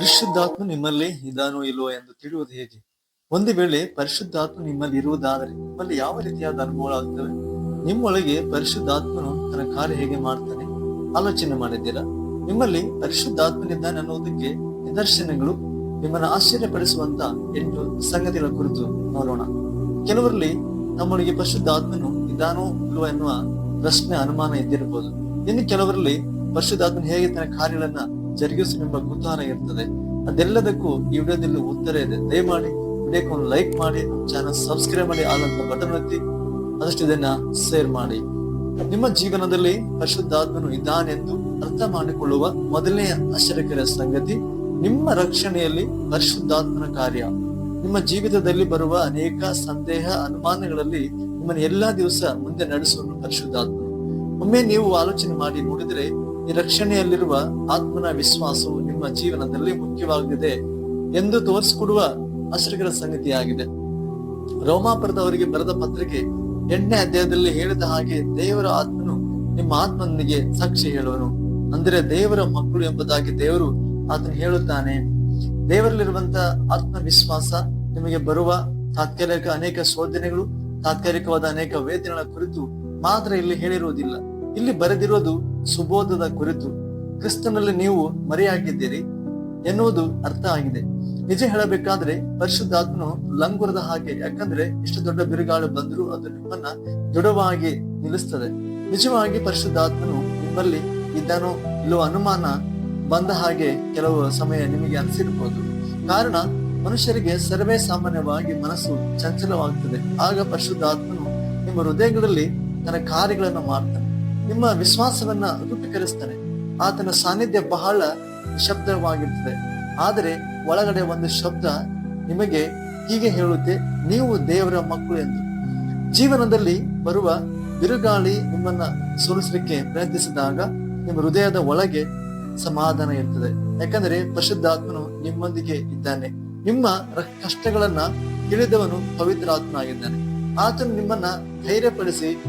ಪರಿಶುದ್ಧಾತ್ಮ ನಿಮ್ಮಲ್ಲಿ ಇದಾನೋ ಇಲ್ವೋ ಎಂದು ತಿಳಿಯುವುದು ಹೇಗೆ? ಒಂದು ವೇಳೆ ಪರಿಶುದ್ಧಾತ್ಮ ನಿಮ್ಮಲ್ಲಿ ಇರುವುದಾದರೆ ನಿಮ್ಮಲ್ಲಿ ಯಾವ ರೀತಿಯಾದ ಅನುಭವಗಳಾಗುತ್ತವೆ ನಿಮ್ಮೊಳಗೆ ಪರಿಶುದ್ಧಾತ್ಮನು ತನ್ನ ಕಾರ್ಯ ಹೇಗೆ ಮಾಡ್ತಾನೆ? ಆಲೋಚನೆ ಮಾಡಿದ್ದೀರಾ? ನಿಮ್ಮಲ್ಲಿ ಪರಿಶುದ್ಧಾತ್ಮನಿದ್ದಾನೆ ಅನ್ನೋದಕ್ಕೆ ನಿದರ್ಶನಗಳು ನಿಮ್ಮನ್ನು ಆಶ್ಚರ್ಯಪಡಿಸುವಂತ ಎಂಟು ಸಂಗತಿಗಳ ಕುರಿತು ನೋಡೋಣ. ಕೆಲವರಲ್ಲಿ ನಮ್ಮೊಳಗೆ ಪರಿಶುದ್ಧಾತ್ಮನು ಇದಾನೋ ಇಲ್ವೋ ಎನ್ನುವ ಪ್ರಶ್ನೆ ಅನುಮಾನ ಇದ್ದಿರಬಹುದು ಇನ್ನು ಕೆಲವರಲ್ಲಿ ಪರಿಶುದ್ಧಾತ್ಮನ ಹೇಗೆ ತನ್ನ ಕಾರ್ಯಗಳನ್ನ ಜರುಗಿಸುವ ಕುತೂಹಲ ಇರ್ತದೆ ಅದೆಲ್ಲದಕ್ಕೂ ಈ ವಿಡಿಯೋದಲ್ಲಿ ಉತ್ತರ ಇದೆ. ದಯಮಾಡಿ ವಿಡಿಯೋಕ್ಕೆ ಲೈಕ್ ಮಾಡಿ ಚಾನಲ್ ಸಬ್ಸ್ಕ್ರೈಬ್ ಮಾಡಿ ಆದಂತ ಬಟನ್ ಒತ್ತಿ ಅದಷ್ಟು ಇದನ್ನ ಶೇರ್ ಮಾಡಿ. ನಿಮ್ಮ ಜೀವನದಲ್ಲಿ ಪರಿಶುದ್ಧಾತ್ಮನು ಇದ್ದಾನೆಂದು ಅರ್ಥ ಮಾಡಿಕೊಳ್ಳುವ ಮೊದಲನೇ ಆಶ್ಚರ್ಯಕರ ಸಂಗತಿ, ನಿಮ್ಮ ರಕ್ಷಣೆಯಲ್ಲಿ ಪರಿಶುದ್ಧಾತ್ಮನ ಕಾರ್ಯ. ನಿಮ್ಮ ಜೀವಿತದಲ್ಲಿ ಬರುವ ಅನೇಕ ಸಂದೇಹ, ಅನುಮಾನಗಳಲ್ಲಿ ನಿಮ್ಮನ್ನು ಎಲ್ಲಾ ದಿವಸ ಮುಂದೆ ನಡೆಸುವ ಪರಿಶುದ್ಧಾತ್ಮನು. ಒಮ್ಮೆ ನೀವು ಆಲೋಚನೆ ಮಾಡಿ ನೋಡಿದರೆ ಈ ರಕ್ಷಣೆಯಲ್ಲಿರುವ ಆತ್ಮನ ವಿಶ್ವಾಸವು ನಿಮ್ಮ ಜೀವನದಲ್ಲಿ ಮುಖ್ಯವಾಗಿದೆ ಎಂದು ತೋರಿಸಿಕೊಡುವ ಆಶ್ಚರ್ಯಕರ ಸಂಗತಿಯಾಗಿದೆ. ರೋಮಾಪುರದವರಿಗೆ ಬರೆದ ಪತ್ರಿಕೆ ಎಂಟನೇ ಅಧ್ಯಾಯದಲ್ಲಿ ಹೇಳಿದ ಹಾಗೆ ದೇವರ ಆತ್ಮನು ನಿಮ್ಮ ಆತ್ಮನಿಗೆ ಸಾಕ್ಷಿ ಹೇಳುವನು. ಅಂದರೆ ದೇವರ ಮಕ್ಕಳು ಎಂಬುದಾಗಿ ದೇವರು ಆತನು ಹೇಳುತ್ತಾನೆ. ದೇವರಲ್ಲಿರುವಂತ ಆತ್ಮವಿಶ್ವಾಸ ನಿಮಗೆ ಬರುವ ತಾತ್ಕಾಲಿಕ ಅನೇಕ ಶೋಧನೆಗಳು, ತಾತ್ಕಾಲಿಕವಾದ ಅನೇಕ ವೇದನೆಗಳ ಕುರಿತು ಮಾತ್ರ ಇಲ್ಲಿ ಹೇಳಿರುವುದಿಲ್ಲ. ಇಲ್ಲಿ ಬರೆದಿರೋದು ಸುಬೋಧದ ಕುರಿತು ಕ್ರಿಸ್ತನಲ್ಲಿ ನೀವು ಮರೆಯಾಗಿದ್ದೀರಿ ಎನ್ನುವುದು ಅರ್ಥ ಆಗಿದೆ. ನಿಜ ಹೇಳಬೇಕಾದ್ರೆ ಪರಿಶುದ್ಧಾತ್ಮನು ಲಂಗುರದ ಹಾಗೆ, ಯಾಕಂದ್ರೆ ಎಷ್ಟು ದೊಡ್ಡ ಬಿರುಗಾಳು ಬಂದರೂ ಅದು ನಿಮ್ಮನ್ನ ದೃಢವಾಗಿ ನಿಲ್ಲಿಸ್ತದೆ. ನಿಜವಾಗಿ ಪರಿಶುದ್ಧಾತ್ಮನು ನಿಮ್ಮಲ್ಲಿ ಇದ್ದಾನೋ ಇಲ್ಲೋ ಅನುಮಾನ ಬಂದ ಹಾಗೆ ಕೆಲವು ಸಮಯ ನಿಮಗೆ ಅನಿಸಿರ್ಬೋದು ಕಾರಣ, ಮನುಷ್ಯರಿಗೆ ಸರ್ವೇ ಸಾಮಾನ್ಯವಾಗಿ ಮನಸ್ಸು ಚಂಚಲವಾಗುತ್ತದೆ ಆಗ ಪರಿಶುದ್ಧಾತ್ಮನು ನಿಮ್ಮ ಹೃದಯಗಳಲ್ಲಿ ತನ್ನ ಕಾರ್ಯಗಳನ್ನು ಮಾಡ್ತಾನೆ. ನಿಮ್ಮ ವಿಶ್ವಾಸವನ್ನ ರೂಪೀಕರಿಸ್ತಾನೆ ಆತನ ಸಾನ್ನಿಧ್ಯ ಬಹಳ ಶಬ್ದವಾಗಿರ್ತದೆ ಆದರೆ ಒಳಗಡೆ ಒಂದು ಶಬ್ದ ನಿಮಗೆ ಹೀಗೆ ಹೇಳುತ್ತೆ, ನೀವು ದೇವರ ಮಕ್ಕಳು ಎಂದು. ಜೀವನದಲ್ಲಿ ಬರುವ ಬಿರುಗಾಳಿ ನಿಮ್ಮನ್ನ ಸೋಲಿಸಲಿಕ್ಕೆ ಪ್ರಯತ್ನಿಸಿದಾಗ ನಿಮ್ಮ ಹೃದಯದ ಒಳಗೆ ಸಮಾಧಾನ ಇರ್ತದೆ. ಯಾಕಂದ್ರೆ ಪರಿಶುದ್ಧಾತ್ಮನು ನಿಮ್ಮೊಂದಿಗೆ ಇದ್ದಾನೆ. ನಿಮ್ಮ ಕಷ್ಟಗಳನ್ನ ತಿಳಿದವನು ಪವಿತ್ರಾತ್ಮನಾಗಿದ್ದಾನೆ. ಆತನು ನಿಮ್ಮನ್ನ ಧೈರ್ಯಪಡಿಸಿ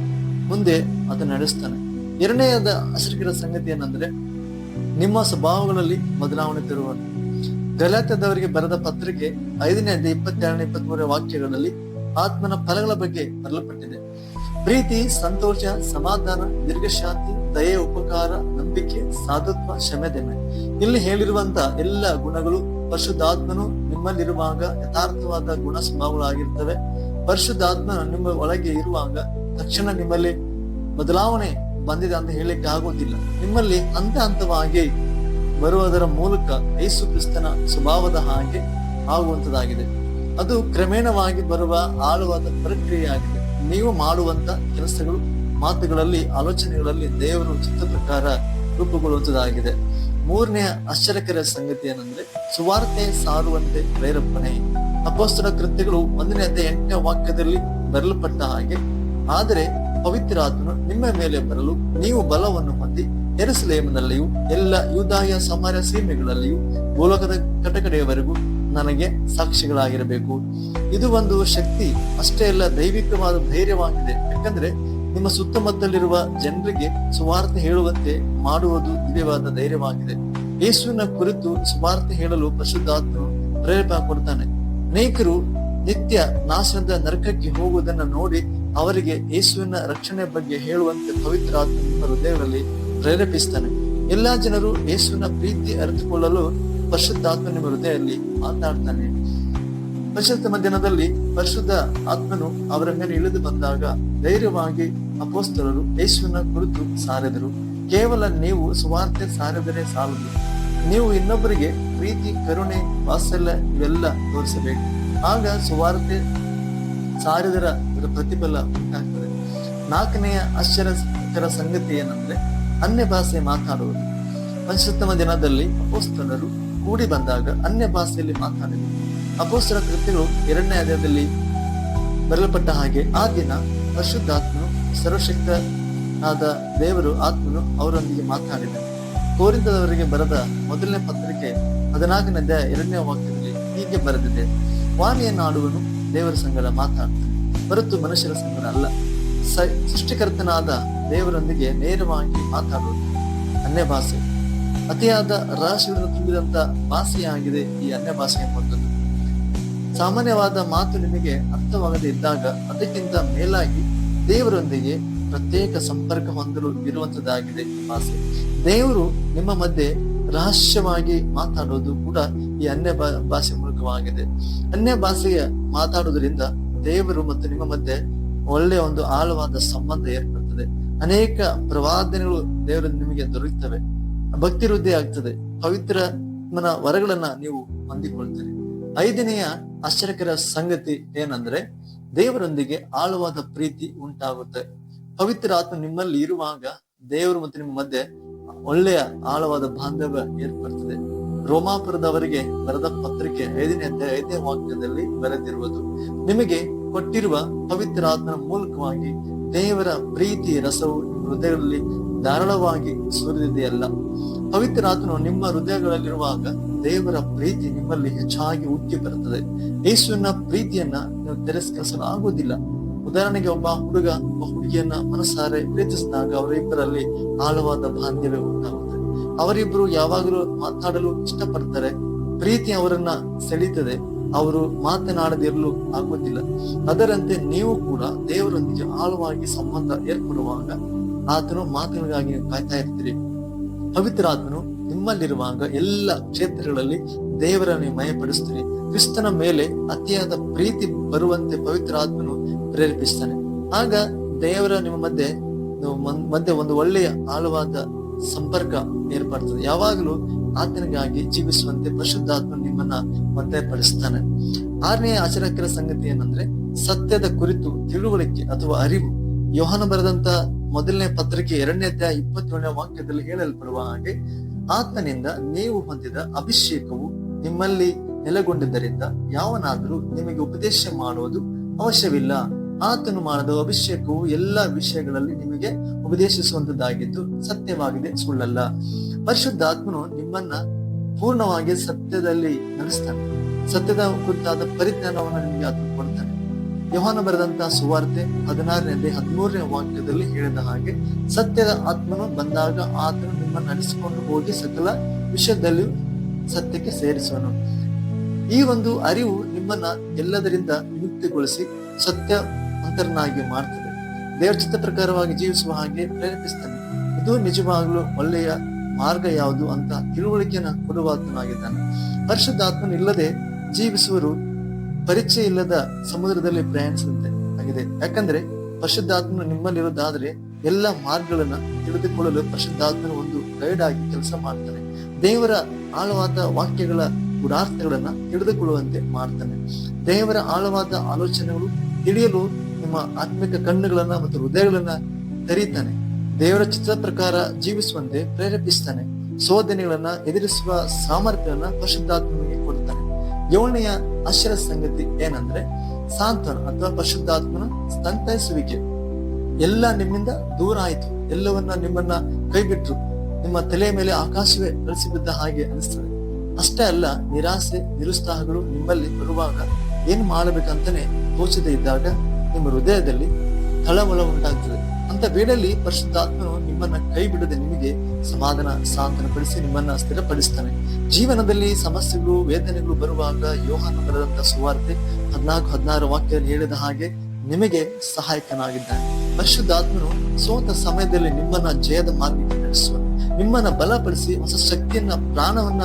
ಮುಂದೆ ಆತ ನಡೆಸ್ತಾನೆ. ಎರಡನೆಯದ ಹಸಿರಿಗಿರ ಸಂಗತಿ ಏನಂದ್ರೆ, ನಿಮ್ಮ ಸ್ವಭಾವಗಳಲ್ಲಿ ಬದಲಾವಣೆ ತರುವನು. ಗಲಾತ್ಯದವರಿಗೆ ಬರೆದ ಪತ್ರಿಕೆ ಐದನೇ ಇಪ್ಪತ್ತೆರಡನೇ ಇಪ್ಪತ್ಮೂರನೇ ವಾಕ್ಯಗಳಲ್ಲಿ ಆತ್ಮನ ಫಲಗಳ ಬಗ್ಗೆ ಬರಲ್ಪಟ್ಟಿದೆ ಪ್ರೀತಿ, ಸಂತೋಷ, ಸಮಾಧಾನ, ದೀರ್ಘಶಾಂತಿ, ದಯೆ, ಉಪಕಾರ, ನಂಬಿಕೆ, ಸಾಧುತ್ವ ಕ್ಷಮೆದೆಮೆ ಇಲ್ಲಿ ಹೇಳಿರುವಂತ ಎಲ್ಲ ಗುಣಗಳು ಪರಿಶುದ್ಧಾತ್ಮನು ನಿಮ್ಮಲ್ಲಿರುವಾಗ ಯಥಾರ್ಥವಾದ ಗುಣ ಸ್ವಭಾವಗಳಾಗಿರ್ತವೆ. ಪರಿಶುದ್ಧಾತ್ಮನ ನಿಮ್ಮ ಒಳಗೆ ಇರುವಾಗ ತಕ್ಷಣ ನಿಮ್ಮಲ್ಲಿ ಬದಲಾವಣೆ ಬಂದಿದೆ ಅಂತ ಹೇಳಿಕ್ಕೆ ಆಗೋದಿಲ್ಲ. ನಿಮ್ಮಲ್ಲಿ ಹಂತ ಹಂತವಾಗಿ ಬರುವುದರ ಮೂಲಕ ಯೇಸು ಕ್ರಿಸ್ತನ ಸ್ವಭಾವದ ಹಾಗೆ ಆಗುವಂತದಾಗಿದೆ ಅದು ಕ್ರಮೇಣವಾಗಿ ಬರುವ ಆಳವಾದ ಪ್ರಕ್ರಿಯೆಯಾಗಿದೆ. ನೀವು ಮಾಡುವಂತ ಕೆಲಸಗಳು, ಮಾತುಗಳಲ್ಲಿ, ಆಲೋಚನೆಗಳಲ್ಲಿ ದೇವರು ಚಿತ್ತ ಪ್ರಕಾರ ರೂಪುಗೊಳ್ಳುವಂತದಾಗಿದೆ ಮೂರನೆಯ ಆಶ್ಚರ್ಯಕರ ಸಂಗತಿ ಏನಂದ್ರೆ ಸುವಾರ್ತೆ ಸಾರುವಂತೆ ಪ್ರೇರೇಪಣೆ. ಅಪೋಸ್ತರ ಕೃತ್ಯಗಳು ಒಂದನೇ ಅಧ್ಯಾಯ ಎಂಟನೇ ವಾಕ್ಯದಲ್ಲಿ ಬರಲ್ಪಟ್ಟ ಹಾಗೆ, ಆದರೆ ಪವಿತ್ರಾತ್ಮನು ನಿಮ್ಮ ಮೇಲೆ ಬರಲು ನೀವು ಬಲವನ್ನು ಹೊಂದಿ ಎರುಸಲೇಮಿನಲ್ಲಿಯೂ ಎಲ್ಲ ಯುದಾಯ ಸಮರ ಸೀಮೆಗಳಲ್ಲಿಯೂ ಭೂಲೋಕದ ಕಟಕಡೆಯವರೆಗೂ ನನಗೆ ಸಾಕ್ಷಿಗಳಾಗಿರಬೇಕು. ಇದು ಒಂದು ಶಕ್ತಿ, ಅಷ್ಟೇ ಅಲ್ಲ ದೈವಿಕವಾದ ಧೈರ್ಯವಾಗಿದೆ. ಯಾಕಂದ್ರೆ ನಿಮ್ಮ ಸುತ್ತಮುತ್ತಲಿರುವ ಜನರಿಗೆ ಸುವಾರ್ತೆ ಹೇಳುವಂತೆ ಮಾಡುವುದು ದಿವ್ಯವಾದ ಧೈರ್ಯವಾಗಿದೆ. ಯೇಸುವಿನ ಕುರಿತು ಸುವಾರ್ತೆ ಹೇಳಲು ಪ್ರಸಿದ್ಧಾತ್ಮನು ಪ್ರೇರೇಪ ಕೊಡ್ತಾನೆ. ಅನೇಕರು ನಿತ್ಯ ನಾಶನದ ನರಕಕ್ಕೆ ಹೋಗುವುದನ್ನು ನೋಡಿ ಅವರಿಗೆ ಯೇಸುವಿನ ರಕ್ಷಣೆ ಬಗ್ಗೆ ಹೇಳುವಂತೆ ಪವಿತ್ರ ಆತ್ಮ ನಿಮ್ಮ ಹೃದಯಗಳಲ್ಲಿ ಪ್ರೇರೇಪಿಸ್ತಾನೆ ಎಲ್ಲಾ ಜನರು ಯೇಸುವಿನ ಪ್ರೀತಿ ಅರಿತುಕೊಳ್ಳಲು ಪರಿಶುದ್ಧಾತ್ಮನ ಹೃದಯದಲ್ಲಿ ಮಾತಾಡ್ತಾನೆ ಪರಿಶುದ್ಧ ದಿನದಲ್ಲಿ ಪರಿಶುದ್ಧ ಆತ್ಮನು ಅವರ ಮೇಲೆ ಇಳಿದು ಬಂದಾಗ ಧೈರ್ಯವಾಗಿ ಅಪೋಸ್ತರರು ಯೇಸುವಿನ ಕುರಿತು ಸಾರಿದರು. ಕೇವಲ ನೀವು ಸುವಾರ್ತೆ ಸಾರಿದರೆ ಸಾಲದು. ನೀವು ಇನ್ನೊಬ್ಬರಿಗೆ ಪ್ರೀತಿ, ಕರುಣೆ, ವಾತ್ಸಲ್ಯ ಇವೆಲ್ಲ ತೋರಿಸಬೇಕು. ಆಗ ಸುವಾರ್ತೆ ಸಾರಿದರ ಇದರ ಪ್ರತಿಫಲ ಉಂಟಾಗ್ತದೆ ನಾಲ್ಕನೆಯ ಆಶ್ಚರ್ಯಕರ ಸಂಗತಿ ಏನಂದ್ರೆ, ಅನ್ಯ ಭಾಷೆ ಮಾತಾಡುವುದು. ಪಂಚೋತ್ತಮ ದಿನದಲ್ಲಿ ಅಪೋಸ್ತಲರು ಕೂಡಿ ಬಂದಾಗ ಅನ್ಯ ಭಾಷೆಯಲ್ಲಿ ಮಾತಾಡಿದರು. ಅಪೋಸ್ತರ ಕೃತ್ಯಗಳು ಎರಡನೇ ಅಧ್ಯಾಯದಲ್ಲಿ ಬರಲ್ಪಟ್ಟ ಹಾಗೆ, ಆ ದಿನ ಪರಿಶುದ್ಧಾತ್ಮನು ಸರ್ವಶಕ್ತ ಆದ ದೇವರು ಆತ್ಮನು ಅವರೊಂದಿಗೆ ಮಾತಾಡಿದರು. ಕೋರಿಂದದವರಿಗೆ ಬರೆದ ಮೊದಲನೇ ಪತ್ರಿಕೆ ಹದಿನಾಲ್ಕನೇ ಅಧ್ಯಾಯ ಎರಡನೇ ವಾಕ್ಯದಲ್ಲಿ ಹೀಗೆ ಬರೆದಿದೆ ವಾಣಿಯನ್ನು ಆಡುವನು ದೇವರ ಸಂಗಡ ಮಾತಾಡ್ತಾನೆ ಹೊರತು ಮನುಷ್ಯರ ಸಂಗಡ ಅಲ್ಲ. ಸೃಷ್ಟಿಕರ್ತನಾದ ದೇವರೊಂದಿಗೆ ನೇರವಾಗಿ ಮಾತಾಡುವುದು ಅನ್ಯ ಭಾಷೆ. ಅತಿಯಾದ ರಹಸ್ಯವನ್ನು ತುಂಬಿದಂತ ಭಾಷೆಯಾಗಿದೆ ಈ ಅನ್ಯ ಭಾಷೆ ಎಂಬುದನ್ನು. ಸಾಮಾನ್ಯವಾದ ಮಾತು ನಿಮಗೆ ಅರ್ಥವಾಗದೇ ಇದ್ದಾಗ ಅದಕ್ಕಿಂತ ಮೇಲಾಗಿ ದೇವರೊಂದಿಗೆ ಪ್ರತ್ಯೇಕ ಸಂಪರ್ಕ ಹೊಂದಲು ಇರುವಂತದ್ದಾಗಿದೆ ಭಾಷೆ. ದೇವರು ನಿಮ್ಮ ಮಧ್ಯೆ ರಹಸ್ಯವಾಗಿ ಮಾತಾಡೋದು ಕೂಡ ಈ ಅನ್ಯ ಭಾಷೆ ಮೂಲಕವಾಗಿದೆ ಅನ್ಯ ಭಾಷೆಯ ಮಾತಾಡುವುದರಿಂದ ದೇವರು ಮತ್ತು ನಿಮ್ಮ ಮಧ್ಯೆ ಒಳ್ಳೆಯ ಒಂದು ಆಳವಾದ ಸಂಬಂಧ ಏರ್ಪಡ್ತದೆ. ಅನೇಕ ಪ್ರವಾದನೆಗಳು ದೇವರು ನಿಮಗೆ ದೊರೆಯುತ್ತವೆ. ಭಕ್ತಿ ವೃದ್ಧಿ ಆಗ್ತದೆ. ಪವಿತ್ರ ವರಗಳನ್ನ ನೀವು ಹೊಂದಿಕೊಳ್ತೀರಿ. ಐದನೆಯ ಆಶ್ಚರ್ಯಕರ ಸಂಗತಿ ಏನಂದ್ರೆ ದೇವರೊಂದಿಗೆ ಆಳವಾದ ಪ್ರೀತಿ ಉಂಟಾಗುತ್ತೆ. ಪವಿತ್ರ ಆತ್ಮ ನಿಮ್ಮಲ್ಲಿ ಇರುವಾಗ ದೇವರು ಮತ್ತು ನಿಮ್ಮ ಮಧ್ಯೆ ಒಳ್ಳೆಯ ಆಳವಾದ ಬಾಂಧವ್ಯ ಏರ್ಪಡ್ತದೆ. ರೋಮಾಪುರದವರಿಗೆ ಬರೆದ ಪತ್ರಿಕೆ ಐದನೇ ಅಧ್ಯಾಯ ಐದನೇ ವಾಕ್ಯದಲ್ಲಿ ಬರೆದಿರುವುದು. ನಿಮಗೆ ಕೊಟ್ಟಿರುವ ಪವಿತ್ರ ಆತ್ಮನ ಮೂಲಕವಾಗಿ ದೇವರ ಪ್ರೀತಿ ರಸವು ಹೃದಯದಲ್ಲಿ ಧಾರಾಳವಾಗಿ ಸುರಿದಿದೆಯಲ್ಲ. ಪವಿತ್ರ ಆತ್ಮನು ನಿಮ್ಮ ಹೃದಯಗಳಲ್ಲಿರುವಾಗ ದೇವರ ಪ್ರೀತಿ ನಿಮ್ಮಲ್ಲಿ ಹೆಚ್ಚಾಗಿ ಉಕ್ಕಿ ಬರುತ್ತದೆ. ಯೇಸುವಿನ ಪ್ರೀತಿಯನ್ನ ನೀವು ತಿರಸ್ಕರಿಸಲಾಗುವುದಿಲ್ಲ. ಉದಾಹರಣೆಗೆ ಒಬ್ಬ ಹುಡುಗ ಒಬ್ಬ ಹುಡುಗಿಯನ್ನ ಮನಸಾರೆ ಪ್ರೀತಿಸಿದಾಗ ಅವರಿಬ್ಬರಲ್ಲಿ ಆಳವಾದ ಬಾಂಧವ್ಯ ಉಂಟಾಗುತ್ತದೆ. ಅವರಿಬ್ಬರು ಯಾವಾಗಲೂ ಮಾತನಾಡಲು ಇಷ್ಟಪಡ್ತಾರೆ. ಪ್ರೀತಿ ಅವರನ್ನ ಸೆಳೀತದೆ. ಅವರು ಮಾತನಾಡದಿರಲು ಆಗುವುದಿಲ್ಲ ಅದರಂತೆ ನೀವು ಕೂಡ ದೇವರೊಂದಿಗೆ ಆಳವಾಗಿ ಸಂಬಂಧ ಏರ್ಪಡುವಾಗ ಆತನು ಮಾತುಗಳಿಗಾಗಿ ಕಾಯ್ತಾ ಇರ್ತೀರಿ. ಪವಿತ್ರಾತ್ಮನು ನಿಮ್ಮಲ್ಲಿರುವಾಗ ಎಲ್ಲ ಕ್ಷೇತ್ರಗಳಲ್ಲಿ ದೇವರನ್ನು ಮಯಪಡಿಸ್ತೀರಿ. ಕ್ರಿಸ್ತನ ಮೇಲೆ ಅತಿಯಾದ ಪ್ರೀತಿ ಬರುವಂತೆ ಪವಿತ್ರಾತ್ಮನು ಪ್ರೇರೇಪಿಸ್ತಾನೆ. ಆಗ ದೇವರ ನಿಮ್ಮ ಮಧ್ಯೆ ಮಧ್ಯೆ ಒಂದು ಒಳ್ಳೆಯ ಆಳವಾದ ಸಂಪರ್ಕ ಏರ್ಪಡ್ತದೆ. ಯಾವಾಗಲೂ ಆತನಿಗಾಗಿ ಜೀವಿಸುವಂತೆ ಪರಿಶುದ್ಧಾತ್ಮ ನಿಮ್ಮನ್ನ ಒತ್ತಾಯಪಡಿಸ್ತಾನೆ ಆರನೇ ಆಚರಕರ ಸಂಗತಿ ಏನಂದ್ರೆ, ಸತ್ಯದ ಕುರಿತು ತಿಳುವಳಿಕೆ ಅಥವಾ ಅರಿವು. ಯೋಹನ ಬರೆದಂತ ಮೊದಲನೇ ಪತ್ರಿಕೆ ಎರಡನೇ ಅಧ್ಯಾಯ ಇಪ್ಪತ್ತೇಳನೇ ವಾಕ್ಯದಲ್ಲಿ ಹೇಳಲ್ಪಡುವ ಹಾಗೆ, ಆತನಿಂದ ನೀವು ಹೊಂದಿದ ಅಭಿಷೇಕವು ನಿಮ್ಮಲ್ಲಿ ನೆಲೆಗೊಂಡಿದ್ದರಿಂದ ಯಾವನಾದರೂ ನಿಮಗೆ ಉಪದೇಶ ಮಾಡುವುದು ಅವಶ್ಯವಿಲ್ಲ. ಆತನು ಮಾಡದ ಅಭಿಷೇಕವು ಎಲ್ಲ ವಿಷಯಗಳಲ್ಲಿ ನಿಮಗೆ ಉಪದೇಶಿಸುವಂತದ್ದಾಗಿದ್ದು ಸತ್ಯವಾಗಿದೆ ಸುಳ್ಳಲ್ಲ. ಪರಿಶುದ್ಧ ಆತ್ಮನು ನಿಮ್ಮನ್ನ ಪೂರ್ಣವಾಗಿ ಸತ್ಯದಲ್ಲಿ ನಡೆಸ್ತಾನೆ. ಸತ್ಯದ ಕುರಿತಾದ ಪರಿಜ್ಞಾನವನ್ನು ನಿಮಗೆ ಆತನು ಕೊಡ್ತಾನೆ ಯೋಹಾನ ಬರೆದಂತಹ ಸುವಾರ್ತೆ ಹದಿನಾರನೇ ಹದಿಮೂರನೇ ವಾಕ್ಯದಲ್ಲಿ ಹೇಳಿದ ಹಾಗೆ, ಸತ್ಯದ ಆತ್ಮನು ಬಂದಾಗ ಆತನು ನಿಮ್ಮನ್ನು ನಡೆಸಿಕೊಂಡು ಹೋಗಿ ಸಕಲ ವಿಷಯದಲ್ಲಿ ಸತ್ಯಕ್ಕೆ ಸೇರಿಸುವನು. ಈ ಒಂದು ಅರಿವು ನಿಮ್ಮನ್ನ ಎಲ್ಲದರಿಂದ ವಿಮುಕ್ತಿಗೊಳಿಸಿ ಸತ್ಯವಂತರನ್ನಾಗಿ ಮಾಡ್ತದೆ. ದೇವರ ಚಿತ್ತ ಪ್ರಕಾರವಾಗಿ ಜೀವಿಸುವ ಹಾಗೆ ಪ್ರೇರೇಪಿಸ್ತಾನೆ. ಇದು ನಿಜವಾಗ್ಲೂ ಒಳ್ಳೆಯ ಮಾರ್ಗ ಯಾವುದು ಅಂತ ತಿಳುವಳಿಕೆಯನ್ನು ಕೊಡುವಾತನಾಗಿದ್ದಾನೆ. ಪರಿಶುದ್ಧಾತ್ಮನ ಇಲ್ಲದೆ ಜೀವಿಸುವರು ಪರಿಚಯ ಇಲ್ಲದ ಸಮುದ್ರದಲ್ಲಿ ಪ್ರಯಾಣಿಸುವಂತೆ ಆಗಿದೆ. ಯಾಕಂದ್ರೆ ಪರಿಶುದ್ಧಾತ್ಮನು ನಿಮ್ಮಲ್ಲಿರೋದಾದ್ರೆ ಎಲ್ಲ ಮಾರ್ಗಗಳನ್ನ ತಿಳಿದುಕೊಳ್ಳಲು ಪರಿಶುದ್ಧಾತ್ಮನ ಒಂದು ಗೈಡ್ ಆಗಿ ಕೆಲಸ ಮಾಡ್ತಾನೆ. ದೇವರ ಆಳವಾದ ವಾಕ್ಯಗಳ ಗುಡಾರ್ಥಗಳನ್ನ ತಿಳಿದುಕೊಳ್ಳುವಂತೆ ಮಾಡ್ತಾನೆ. ದೇವರ ಆಳವಾದ ಆಲೋಚನೆಗಳು ತಿಳಿಯಲು ನಿಮ್ಮ ಆತ್ಮಿಕ ಕಣ್ಣುಗಳನ್ನ ಮತ್ತು ಹೃದಯಗಳನ್ನ ತೆರೀತಾನೆ ದೇವರ ಚಿತ್ರ ಪ್ರಕಾರ ಜೀವಿಸುವಂತೆ ಪ್ರೇರೇಪಿಸ್ತಾನೆ ಶೋಧನೆಗಳನ್ನ ಎದುರಿಸುವ ಸಾಮರ್ಥ್ಯವನ್ನ ಪರಿಶುದ್ಧಾತ್ಮನಿಗೆ ಕೊಡ್ತಾನೆ ಏಳನೆಯ ಆಶ್ಚರ್ಯ ಸಂಗತಿ ಏನಂದ್ರೆ, ಸಾಂತ್ವನ ಅಥವಾ ಪರಿಶುದ್ಧಾತ್ಮನ ಸಂತೈಸುವಿಕೆ. ಎಲ್ಲ ನಿಮ್ಮಿಂದ ದೂರ ಆಯ್ತು. ಎಲ್ಲವನ್ನ ನಿಮ್ಮನ್ನ ಕೈಬಿಟ್ರು. ನಿಮ್ಮ ತಲೆ ಮೇಲೆ ಆಕಾಶವೇ ಕಳಿಸಿ ಬಿದ್ದ ಹಾಗೆ ಅನಿಸ್ತದೆ. ಅಷ್ಟೇ ಅಲ್ಲ, ನಿರಾಸೆ, ನಿರುತ್ಸಾಹಗಳು ನಿಮ್ಮಲ್ಲಿ ಬರುವಾಗ ಏನ್ ಮಾಡಬೇಕಂತಾನೆ ತೋಚದೇ ಇದ್ದಾಗ ನಿಮ್ಮ ಹೃದಯದಲ್ಲಿ ತಳಮಳ ಉಂಟಾಗ್ತದೆ. ಅಂತ ಬೇಡಲ್ಲಿ ಪರಿಶುದ್ಧಾತ್ಮನು ನಿಮ್ಮನ್ನ ಕೈ ಬಿಡದೆ ನಿಮಗೆ ಸಮಾಧಾನ ಸಾಂತ್ವನಪಡಿಸಿ ನಿಮ್ಮನ್ನ ಸ್ಥಿರಪಡಿಸ್ತಾನೆ. ಜೀವನದಲ್ಲಿ ಸಮಸ್ಯೆಗಳು, ವೇದನೆಗಳು ಬರುವಾಗ ಯೋಹಾನ ಬರೆದಂತ ಸುವಾರ್ತೆ ಹದಿನಾಲ್ಕು, ಹದಿನಾರು ವಾಕ್ಯದಲ್ಲಿ ಹೇಳಿದ ಹಾಗೆ ನಿಮಗೆ ಸಹಾಯಕನಾಗಿದ್ದಾನೆ. ಪರಿಶುದ್ಧಾತ್ಮನು ಸೋತ ಸಮಯದಲ್ಲಿ ನಿಮ್ಮನ್ನ ಜಯದ ಮಾರ್ಗಕ್ಕೆ ನಡೆಸುವ ನಿಮ್ಮನ್ನ ಬಲಪಡಿಸಿ ಹೊಸ ಶಕ್ತಿಯನ್ನ, ಪ್ರಾಣವನ್ನ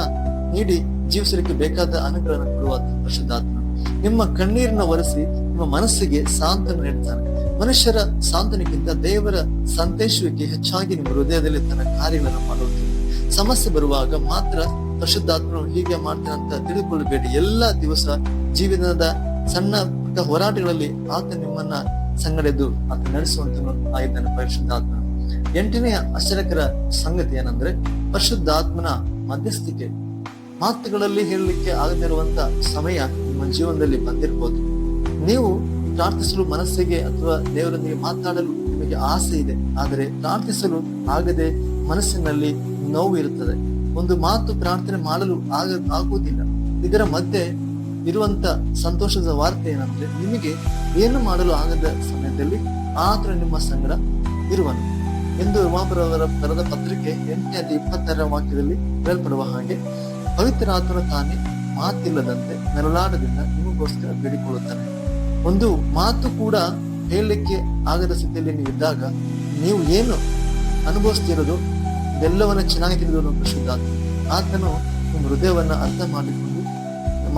ನೀಡಿ ಜೀವಿಸಲಿಕ್ಕೆ ಬೇಕಾದ ಅನುಗ್ರಹ ಕೊಡುವ ಪರಿಶುದ್ಧಾತ್ಮ ನಿಮ್ಮ ಕಣ್ಣೀರನ್ನ ಒರೆಸಿ ನಿಮ್ಮ ಮನಸ್ಸಿಗೆ ಸಾಂತ್ವನ ನೀಡ್ತಾನೆ. ಮನುಷ್ಯರ ಸಾಂತ್ವನಕ್ಕಿಂತ ದೇವರ ಸಂತೇಶಕ್ಕೆ ಹೆಚ್ಚಾಗಿ ನಿಮ್ಮ ಹೃದಯದಲ್ಲಿ ತನ್ನ ಕಾರ್ಯಗಳನ್ನು ಮಾಡುತ್ತದೆ ಸಮಸ್ಯೆ ಬರುವಾಗ ಮಾತ್ರ ಪರಿಶುದ್ಧಾತ್ಮನು ಹೀಗೆ ಮಾಡ್ತಾನೆ ಅಂತ ತಿಳಿದುಕೊಳ್ಳಬೇಡಿ ಎಲ್ಲಾ ದಿವಸ ಜೀವನದ ಸಣ್ಣ ಪುಟ್ಟ ಹೋರಾಟಗಳಲ್ಲಿ ಆತ ನಿಮ್ಮನ್ನ ಸಂಗಡೆದು ಆತ ನಡೆಸುವಂತನು ಆಗಿದ್ದಾನೆ ಪರಿಶುದ್ಧಾತ್ಮನು. ಎಂಟನೆಯ ಆಶ್ಚರ್ಯಕರ ಸಂಗತಿ ಏನಂದ್ರೆ ಪರಿಶುದ್ಧಾತ್ಮನ ಮಧ್ಯಸ್ಥಿಕೆ. ಮಾತುಗಳಲ್ಲಿ ಹೇಳಲಿಕ್ಕೆ ಆಗದಿರುವಂತ ಸಮಯ ನಿಮ್ಮ ಜೀವನದಲ್ಲಿ ಬಂದಿರಬಹುದು ನೀವು ಪ್ರಾರ್ಥಿಸಲು ಮನಸ್ಸಿಗೆ ಅಥವಾ ದೇವರೊಂದಿಗೆ ಮಾತಾಡಲು ನಿಮಗೆ ಆಸೆ ಇದೆ. ಆದರೆ ಪ್ರಾರ್ಥಿಸಲು ಆಗದೆ ಮನಸ್ಸಿನಲ್ಲಿ ನೋವು ಇರುತ್ತದೆ. ಒಂದು ಮಾತು ಪ್ರಾರ್ಥನೆ ಮಾಡಲು ಆಗ ಆಗುವುದಿಲ್ಲ. ಇದರ ಮಧ್ಯೆ ಇರುವಂತ ಸಂತೋಷದ ವಾರ್ತೆ ಏನಂದ್ರೆ, ನಿಮಗೆ ಏನು ಮಾಡಲು ಆಗದ ಸಮಯದಲ್ಲಿ ಆತನು ನಿಮ್ಮ ಸಂಗಡ ಇರುವನು. ಎಂದು ಉಮಾಪುರವರ ಬರೆದ ಪತ್ರಿಕೆ ಎಂಟನೇ ಇಪ್ಪತ್ತರ ವಾಕ್ಯದಲ್ಲಿ ಹೇಳಲ್ಪಡುವ ಹಾಗೆ, ಪವಿತ್ರ ಆತನ ತಾನೇ ಮಾತಿಲ್ಲದಂತೆ ನೆರಳಾಡದಿಂದ ನಿಮಗೋಸ್ಕರ ಬೇಡಿಕೊಳ್ಳುತ್ತಾನೆ. ಒಂದು ಮಾತು ಕೂಡ ಹೇಳಲಿಕ್ಕೆ ಆಗದ ಸ್ಥಿತಿಯಲ್ಲಿ ನೀವು ಇದ್ದಾಗ ನೀವು ಏನು ಅನುಭವಿಸ್ತಿರೋದು, ಇದೆಲ್ಲವನ್ನ ಚೆನ್ನಾಗಿ ತಿಳಿದು ಪರಿಶುದ್ಧಾತ್ಮ ಆತನು ನಿಮ್ಮ ಹೃದಯವನ್ನ ಅರ್ಥ ಮಾಡಿಕೊಂಡು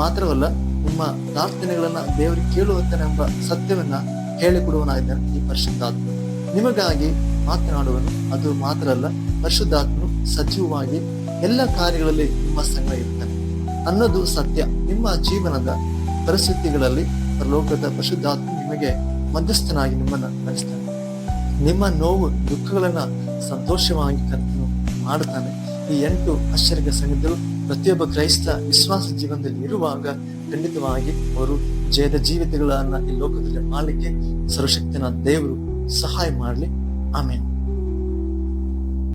ಮಾತ್ರವಲ್ಲ, ನಿಮ್ಮ ಪ್ರಾರ್ಥನೆಗಳನ್ನ ದೇವರಿಗೆ ಕೇಳುವಂತನೆಂಬ ಸತ್ಯವನ್ನ ಹೇಳಿಕೊಡುವನಾಗಿದ್ದಾನೆ ಈ ಪರಿಶುದ್ಧಾತ್ಮ ನಿಮಗಾಗಿ ಮಾತನಾಡುವನು, ಅದು ಮಾತ್ರ ಅಲ್ಲ, ಪರಿಶುದ್ಧಾತ್ಮನು ಸಜೀವವಾಗಿ ಎಲ್ಲ ಕಾರ್ಯಗಳಲ್ಲಿ ನಿಮ್ಮ ಸಂಗ ಇರ್ತಾನೆ. ಅನ್ನೋದು ಸತ್ಯ. ನಿಮ್ಮ ಜೀವನದ ಪರಿಸ್ಥಿತಿಗಳಲ್ಲಿ ಲೋಕದ ಪರಿಶುದ್ಧಾತ್ಮ ನಿಮಗೆ ಮಧ್ಯಸ್ಥನಾಗಿ ನಿಮ್ಮನ್ನ ನಡೆಸ್ತಾನೆ. ನಿಮ್ಮ ನೋವು, ದುಃಖಗಳನ್ನ ಸಂತೋಷವಾಗಿ ಕರ್ತನು ಮಾಡುತ್ತಾನೆ. ಈ ಎಂಟು ಆಶ್ಚರ್ಯ ಸಂಗತಿಗಳು ಪ್ರತಿಯೊಬ್ಬ ಕ್ರೈಸ್ತ ವಿಶ್ವಾಸ ಜೀವನದಲ್ಲಿ ಇರುವಾಗ ಖಂಡಿತವಾಗಿ ಅವರು ಜಯದ ಜೀವಿತಗಳನ್ನ ಈ ಲೋಕದಲ್ಲಿ ಮಾಡಲಿಕ್ಕೆ ಸರ್ವಶಕ್ತಿನ ದೇವರು ಸಹಾಯ ಮಾಡಲಿ. ಆಮೇಲೆ